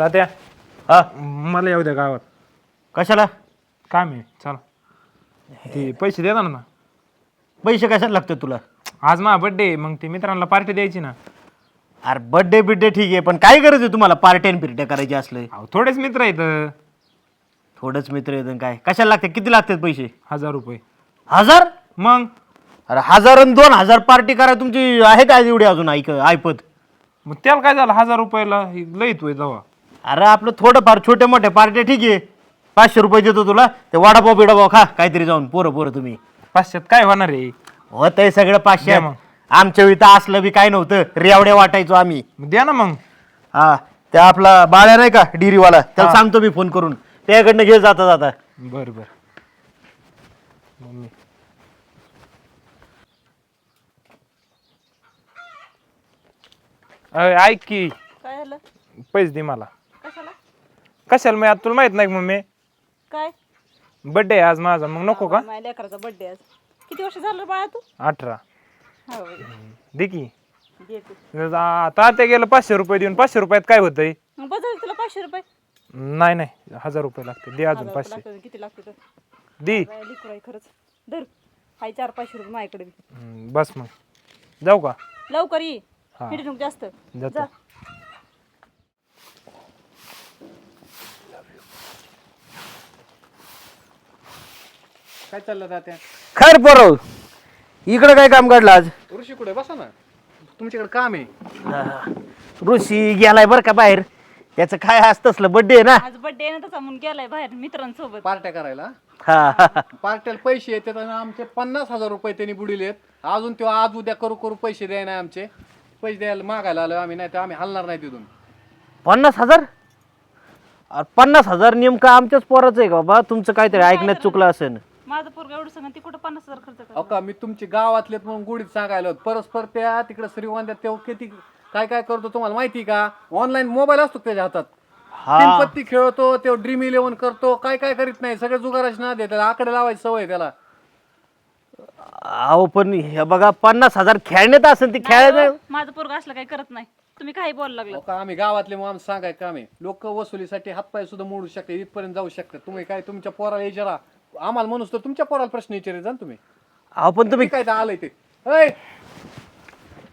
तात्या. हा. मला येऊ द्या गावात. कशाला? काम आहे चला. ते पैसे देणार ना? पैसे कशाला लागतात तुला? आज माझा बड्डे मग ते मित्रांना पार्टी द्यायची ना. अरे बड्डे बिड्डे ठीक आहे पण काय गरज आहे तुम्हाला पार्ट्या पिरट्या करायचे असले? अहो थोडेच मित्र आहेत. थोडंच मित्र येतं काय? कशाला लागते किती लागतात पैसे? हजार रुपये. हजार? मग? अरे हजार आणि दोन हजार पार्टी करा तुमची आहे काय एवढी अजून ऐक ऐपत? मग त्याला काय झालं? हजार रुपयाला लई तोय जावा अरे आपलं थोडंफार छोट्या मोठ्या पार्ट्या ठीक आहे. पाचशे रुपये देतो तुला. ते वडापाव बिडापाव खा काहीतरी जाऊन. पोरं पोरं तुम्ही. पाचशेत काय होणार आहे? होत आहे सगळं पाचशे द्या मग. आमच्या वेळी तर असलं बी काय नव्हतं. रेवड्या वाटायचो आम्ही. मग द्या ना मग. हा त्या आपला बाळ्या नाही का डिरीवाला? त्याला. सांगतो मी फोन करून. त्याकडनं घे जाता जाता. बर बर. मम्मी. अय, ऐक की. काय झालं? पैसे दे मला. कशाला मग आता तुला माहीत नाही का मम्मी? काय? बड्डे आहे आज माझा मग नको का? माझ्या लेकराचा बर्थडे आज. किती वर्ष झालं रे बाळा तू? अठरा. हो दे की. देते आता ते गेलं पाचशे रुपये देऊन पाचशे रुपयात काय होतंय? मग तुला पाचशे रुपये. नाही नाही हजार रुपये लागते. दे अजून हजार रुपये पाचशे. लागतात, किती लागते तर? दे. बाया लेकरं आहे खरंच. धर. हाय चार पाचशे रुपये माझ्याकडे बी. हम्म, बस मग. जाऊ का? लवकर ये. हा. जास्त. जातो. जा. काय चाललं तात्या खैर पोरव इकडं काय काम काढलं आज? ऋषी कुठे? बसा ना. तुमच्याकडे काम आहे. ऋषी गेलाय बरं का बाहेर. त्याचं काय असतं असलं बड्डे आहे ना? आज बर्थडे आहे ना तसा म्हणून गेलाय बाहेर मित्रांसोबत. पार्ट्या करायला? हा. पार्ट्याला पैसे येतात आणि आमचे पन्नास हजार रुपये त्यांनी बुडिलेत अजून ते आज उद्या करू करू पैसे द्याय नाही आमचे. पैसे द्यायला मागायला आलो आम्ही नाही तर आम्ही हलणार नाही तिथून पन्नास हजार? अरे पन्नास हजार नेमकं आमच्याच पोराचं आहे का बाबा? तुमचं काहीतरी ऐकण्यात चुकलं असेल. माझं पोरगा एवढं सांगा ती कुठं पन्नास हजार खर्च अहो का मी तुमचे गावातलेत म्हणून गुढीत सांगायला होत. परस्पर त्या तिकडे श्रीगोंद्यात तेव्हा किती काय काय करतो तुम्हाला माहिती का? ऑनलाईन मोबाईल असतो त्याच्या हातात. हा. तीनपत्ती खेळतो तो ड्रीम इलेव्हन करतो काय काय करीत नाही. सगळे जुगाराची ना दे त्याला. आकडे लावायची सवय आहे त्याला. अहो पण हे बघा पन्नास हजार खेळण्यात असेल ती खेळायचं माझं पोरगा असलं काही करत नाही. तुम्ही काही बोलायला लागलं. अहो का आम्ही गावातले मग आम्ही सांगाय काम आहे लोक वसुलीसाठी हातपाय सुद्धा मोडू शकते इथपर्यंत जाऊ शकतात. तुम्ही काय तुमच्या पोराला विचारा आम्हाला म्हणूस तर तुमच्या पोराला प्रश्न विचारे जा ना तुम्ही. अहो पण तुम्ही काय आलंय ते? ऐ,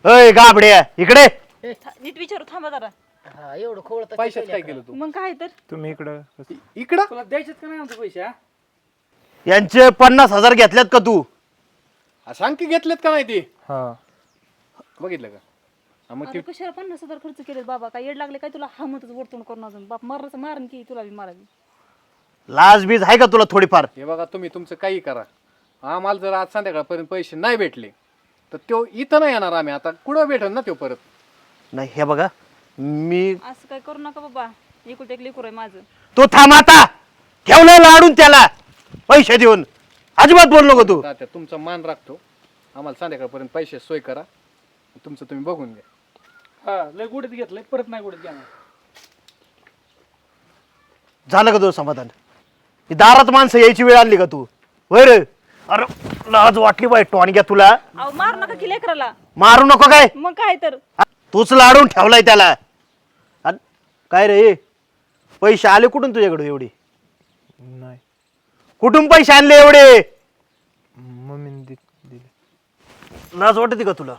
अय गाबडे इकडे. था- नीट विचारू थांबा जरा. पैशात काय केलं तू? मग काय तर? तुम्ही इकडं इ- इकडं? यांचे पन्नास हजार घेतल्यात का तू? हा, सांग की घेतलेत का नाही ते हा. बघितलं का? हा, मग ते अरे कशाला पन्नास हजार खर्च केले बाबा? काय येड लागले काय तुला? हमतच वरतून करून अजून. बाप मारायचं मारन की तुला बी मारावी. लाज बीज आहे का तुला थोडीफार? हे बघा तुम्ही तुमचं काही करा. आम्हाला जर आज संध्याकाळपर्यंत पैसे नाही भेटले तर तो इथं नाही येणार आम्ही. आता कुठं भेटेल ना तो परत? नाही हे बघा मी असं काय करू नका बाबा. एकुलते एक लेकरू आहे माझं. तो थांब आता. ठेवलं लाडून त्याला. पैसे देऊन. अजिबात बोल नको तू. तात्या तुमचा मान राखतो. आम्हाला संध्याकाळपर्यंत पैसे सोय करा. तुमचं तुम्ही बघून घ्या. हा लय गुढीत घेतलंय परत नाही गुढीत घेणार. झालं का तुझं समाधान? ही दारात माणसं यायची वेळ आली का तू? होय रे? अरे लाज वाटली बाई टॉनग्या तुला. अहो मारू नका की लेकराला. मारू नको काय? मग काय तर? तूच लाडून ठेवलाय त्याला. काय रे? पैसे आले कुठून तुझ्याकडे एवढे? नाही. कुठून पैसे आणले एवढे? मम्मीने दि- दिले. लाज वाटते का तुला?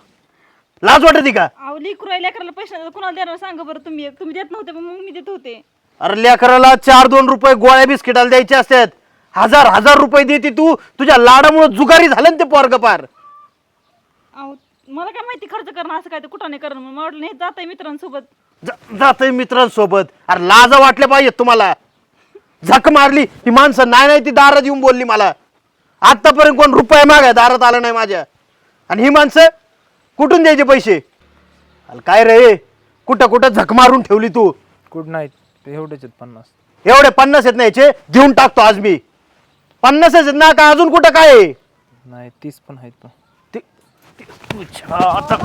लाज वाटते का? अहो लेकरू आहे लेकराला पैसे नाही तर कुणाला देणार? सांगा बरं तुम्ही. तुम्ही देत नव्हते पण मग मी देत होते. अरे लेकराला चार दोन रुपये गोळ्या बिस्किटाला द्यायचे असतात. हजार हजार रुपये देते तू. तुझ्या लाडामुळे जुगारी झालं ना ते पोरग पार. अहो मला काय माहिती खर्च करणं असं काय तर कुठं नाही करणं. मला वाटलं नाही जात आहे मित्रांसोबत जातय मित्रांसोबत. अरे लाजा वाटल्या पाहिजेत तुम्हाला. झक मारली. ती माणसं नाही नाही ती दारात येऊन बोलली मला. आतापर्यंत कोण रुपये मागाय दारात आलं नाही माझ्या. आणि ही माणसं कुठून द्यायचे पैसे? अरे काय रे? कुठं कुठं झक मारून ठेवली तू? गुड नाईट एवढेच आहेत पन्नास. एवढे पन्नास आहेत ना याचे? घेऊन टाकतो आज मी. पन्नास आहेत ना का? अजून कुठं काय आहे? नाही तीस पण आहेत पण. ते- ते- तुझ्या आता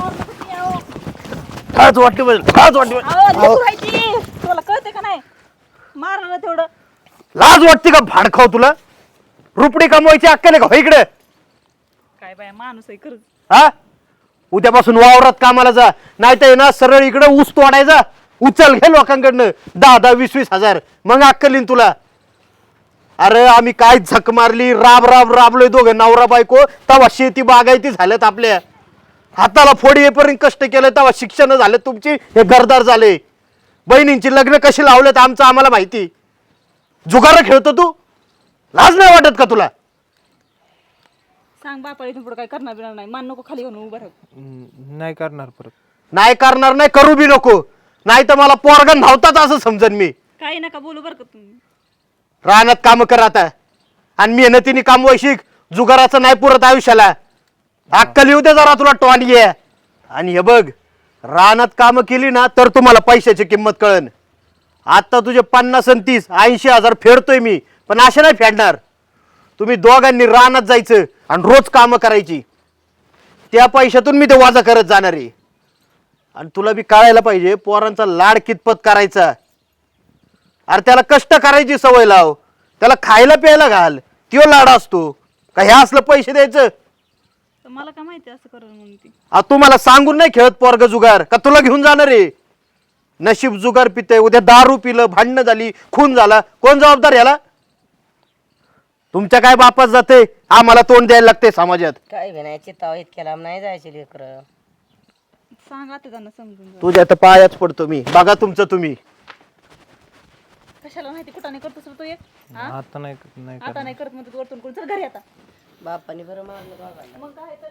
लाज वाटली पाहिजे लाज वाटली पाहिजे. अहो, लेकरू आहे ती. तुम्हाला कळते का नाही? मारलं तेवढं. लाज वाटते का भाडखाव तुला? रुपडी कमवायची अक्कल आहे का? हो इकडे. काय बाया माणूस आहे खरंच. हा? उद्यापासून वावरात कामाला जा. नाही तर ना सरळ इकडे ऊस तोडायचा. उचल घे लोकांकडनं. दहा दहा वीस वीस हजार. मग अक्कल येईन तुला. अरे आम्ही काय झक मारली? राब राब राबलोय दोघं. नवरा बायको. तवा शेती बागायती झाल्यात आपल्या. हाताला फोडी येईपर्यंत कष्ट केलं तेव्हा शिक्षण झाले तुमची हे घरदार झाले. बहिणींची लग्न कशी लावलेत आमचं आम्हाला माहिती. जुगार खेळतो तू? लाज नाही वाटत का तुला? सांग बापा इथून पुढे काय करणार बिणार नाही. मान नको खाली घेऊन उभं राहू. नाही करणार परत. नाही करणार नाही करू बी नको. नाही तर मला पोरगा नव्हताच असं समजन मी. काही नका बोलू बरं का तुम्ही. रानात काम कर आता आणि मेहनतीने काम शिक जुगाराचं नाही पुरत आयुष्याला. अक्कल येऊ दे जरा तुला टोंडी आहे आणि हे बघ रानात कामं केली ना तर तुम्हाला पैशाची किंमत कळन. आता तुझे पन्नास आणि तीस ऐंशी हजार फेडतोय मी पण असे नाही फेडणार. तुम्ही दोघांनी रानात जायचं आणि रोज कामं करायची. त्या पैशातून मी ते वाजा करत जाणार. आहे आणि तुला बी कळायला पाहिजे पोरांचा लाड कितपत करायचा? अरे त्याला कष्ट करायची सवय लाव. त्याला खायला प्यायला घाल. त्यो लाड असतो. का हे असलं पैसे द्यायचं? तर मला काय माहिती असं करून म्हणून ती? आ तू मला सांगून नाही खेळत पोरग जुगार. का तुला घेऊन जाणार आहे? नशीब जुगार पिते उद्या दारू पिलं भांडणं झाली खून झाला. कोण जबाबदार याला? तुमच्या काय बापात जाते आम्हाला तोंड द्यायला लागते समाजात. काय चित्ताव इतक्या लांब नाही जायचे लेकरं. सांग आता त्यांना समजून. तुझ्या तर पायाच पडतो मी. बघा तुमचं तुम्ही. कशाला माहिती? कुठं नाही करतोस रे तू एक? हा? आता नाही नाही आता नाही करत. म्हणतो तू वरतून कोण चल घरी आता. बापाने बरं मारलं बाबाला मग काय तर.